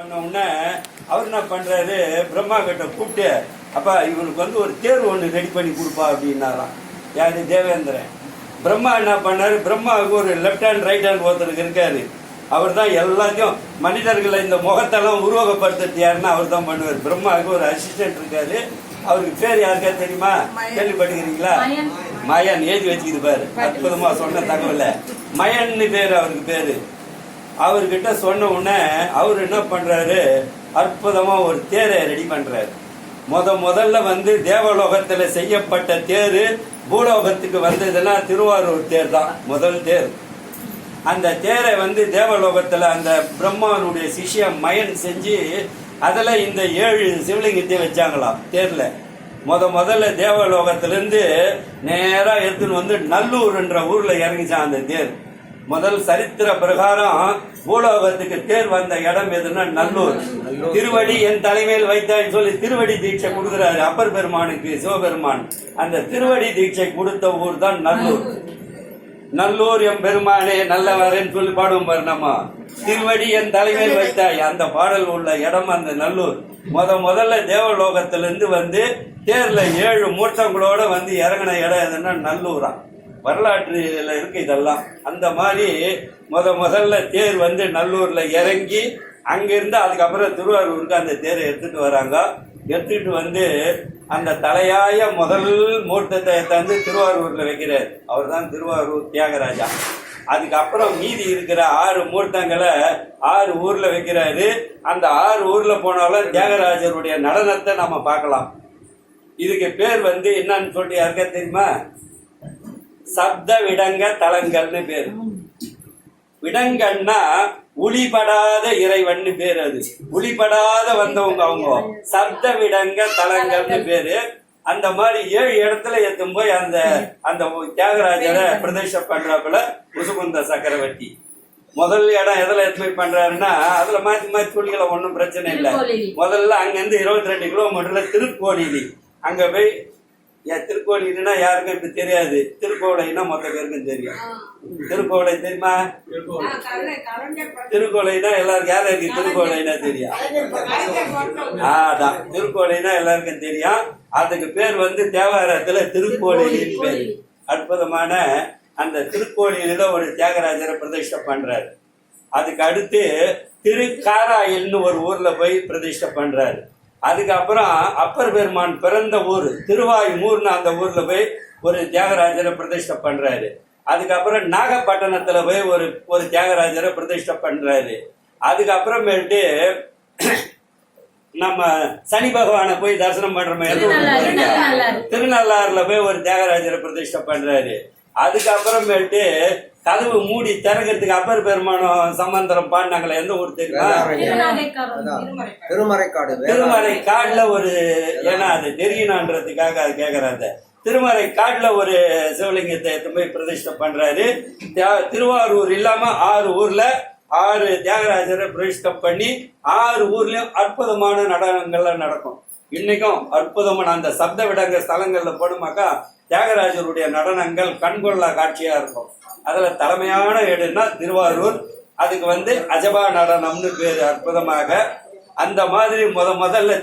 பண்ண உடனே அவர் என்ன பண்றாரு? பிரம்மா கிட்ட கூப்பிட்டு அப்பா இவனுக்கு வந்து ஒரு தேர்வு ஒன்று ரெடி பண்ணி கொடுப்பா அப்படின்னாராம். யாரு? தேவேந்திரன். பிரம்மா என்ன பண்ணாரு? பிரம்மாவுக்கு ஒரு லெஃப்ட் ஹேண்ட் ரைட் ஹேண்ட் ஒருத்தருக்கு இருக்காரு. அவர் தான் எல்லாத்தையும் மனிதர்களை இந்த முகத்தெல்லாம் உருவகப்படுத்துறது யாருன்னா அவர் தான் பண்ணுவார். பிரம்மாவுக்கு ஒரு அசிஸ்டன்ட் இருக்காரு. அவருக்கு பேர் யாருக்கா தெரியுமா? கேள்விப்பட்டுக்கிறீங்களா மயன். எழுதி வச்சுக்கிது பாரு அற்புதமா சொன்ன தகவல. மயன்னு பேரு அவருக்கு பேரு. அவர்கிட்ட சொன்ன உடனே அவர் என்ன பண்றாரு? அற்புதமா ஒரு தேரை ரெடி பண்றாரு. முத முதல்ல வந்து தேவலோகத்துல செய்யப்பட்ட தேரு பூலோகத்துக்கு வந்ததுன்னா திருவாரூர் தேர் தான் முதல் தேர். அந்த தேரை வந்து தேவலோகத்துல அந்த பிரம்மாவனுடைய சிஷ்யம் மயன் செஞ்சு அதுல இந்த ஏழு சிவலிங்கத்தை வச்சாங்களாம் தேர்ல. முத முதல்ல தேவலோகத்திலிருந்து நேரா எடுத்துன்னு வந்து நல்லூர்ன்ற ஊர்ல இறங்கிச்சான் அந்த தேர். முதல் சரித்திர பிரகாரம் பூலோகத்துக்கு தேர் வந்த இடம் எதுன்னா நல்லூர். திருவடி என் தலைமையில் வைத்தான்னு சொல்லி திருவடி தீட்சை கொடுக்குறாரு அப்பர் பெருமானுக்கு சிவபெருமான். அந்த திருவடி தீட்சை கொடுத்த ஊர் தான் நல்லூர். நல்லூர் எம் பெருமானே நல்லவரேன்னு சொல்லி பாடுவோம் பாரு நம்ம. திருவடி என் தலைமையில் வைத்தாய். அந்த பாடல் உள்ள இடம் அந்த நல்லூர். முத முதல்ல தேவலோகத்திலிருந்து வந்து தேர்ல ஏழு மூர்த்தங்களோட வந்து இறங்கின இடம் எதுன்னா நல்லூரா. வரலாற்றுல இருக்கு இதெல்லாம். அந்த மாதிரி முத முதல்ல தேர் வந்து நல்லூர்ல இறங்கி அங்கிருந்து அதுக்கப்புறம் திருவாரூருக்கு அந்த தேரை எடுத்துட்டு வராங்க. எடுத்துட்டு வந்து அந்த தலையாய முதல் மூர்த்தத்தை தந்து திருவாரூர்ல வைக்கிறார். அவர் தான் திருவாரூர் தியாகராஜா. அதுக்கப்புறம் மீதி இருக்கிற ஆறு மூர்த்தங்களை ஆறு ஊர்ல வைக்கிறாரு. அந்த ஆறு ஊர்ல போனாலும் தியாகராஜருடைய நடனத்தை நம்ம பார்க்கலாம். இதுக்கு பேர் வந்து என்னன்னு சொல்லிட்டு யாருக்கா தெரியுமா? சப்த விடங்க தலங்கள்னு பேர். விடங்கன்னா ஒளிபடாத இறைவன்னு பேர் அது. ஒளிபடாத வந்தவங்க அவங்க. சப்த விடங்க தலங்கள்னு பேரு. அந்த மாதிரி ஏழு இடத்துல எத்தும் போய் அந்த அந்த தியாகராஜரை பிரதேசம் பண்றாப்புல முசுகுந்த சக்கரவர்த்தி. முதல் இடம் எதுல எடுத்து போய் பண்றாருன்னா அதுல மாத்தி மாத்தி சொல்லிக்கலாம் ஒன்றும் பிரச்சனை இல்லை. முதல்ல அங்கிருந்து இருபத்தி ரெண்டு கிலோமீட்டர்ல திருக்கோளிலி அங்க போய் ஏன் திருக்கோளிலினா யாருக்கும் இப்ப தெரியாது. திருக்கோளைனா மொத்த பேருக்கும் தெரியும். திருக்கோளை தெரியுமா? திருக்கோளைனா எல்லாருக்கும் யாருக்கு திருக்கோளைனா தெரியும். அதான். திருக்கோளைனா எல்லாருக்கும் தெரியும். அதுக்கு பேர் வந்து தேவாரத்துல திருக்கோளிலின்னு பேர். அற்புதமான அந்த திருக்கோளில ஒரு தியாகராஜரை பிரதிஷ்டை பண்றாரு. அதுக்கு அடுத்து திருக்காராயில்னு ஒரு ஊர்ல போய் பிரதிஷ்டை பண்றாரு. அதுக்கப்புறம் அப்பர் பெருமான் பிறந்த ஊர் திருவாய்மூர்னு அந்த ஊர்ல போய் ஒரு தியாகராஜரை பிரதிஷ்டை பண்றாரு அதுக்கப்புறம் நாகப்பட்டினத்துல போய் ஒரு ஒரு தியாகராஜரை பிரதிஷ்டை பண்றாரு அதுக்கப்புறமேட்டு நம்ம சனி பகவானை போய் தரிசனம் போறீங்க? திருநள்ளாறு. திருநள்ளாறுல போய் ஒரு தியாகராஜரை பிரதிஷ்டை பண்றாரு அதுக்கப்புறமேட்டு கதவு மூடி திறக்கிறதுக்கு அப்பர் பெருமானம் சம்பந்தரம் பாடினாங்களே எந்த ஊர் திருமறைக்காடு திருமலை காடுல ஒரு ஏன்னா அது தெரியணுன்றதுக்காக அது கேக்குறாங்க. திருமலை காட்டுல ஒரு சிவலிங்கத்தை எடுத்து போய் பிரதிஷ்டை பண்றாரு. தியா- திருவாரூர் இல்லாம ஆறு ஊர்ல ஆறு தியாகராஜரை பிரதிஷ்டை பண்ணி ஆறு ஊர்லயும் அற்புதமான நடனங்கள்லாம் நடக்கும். இன்னைக்கும் அற்புதமான அந்த சப்த விடங்க ஸ்தலங்கள்ல போடுமாக்கா தியாகராஜருடைய நடனங்கள் கண்கொள்ளா காட்சியா இருக்கும். அதுல தலைமையான இடம்னா திருவாரூர். அதுக்கு வந்து அஜபா நடனம்னு பேர் அற்புதமாக. அந்த மாதிரி முத முதல்ல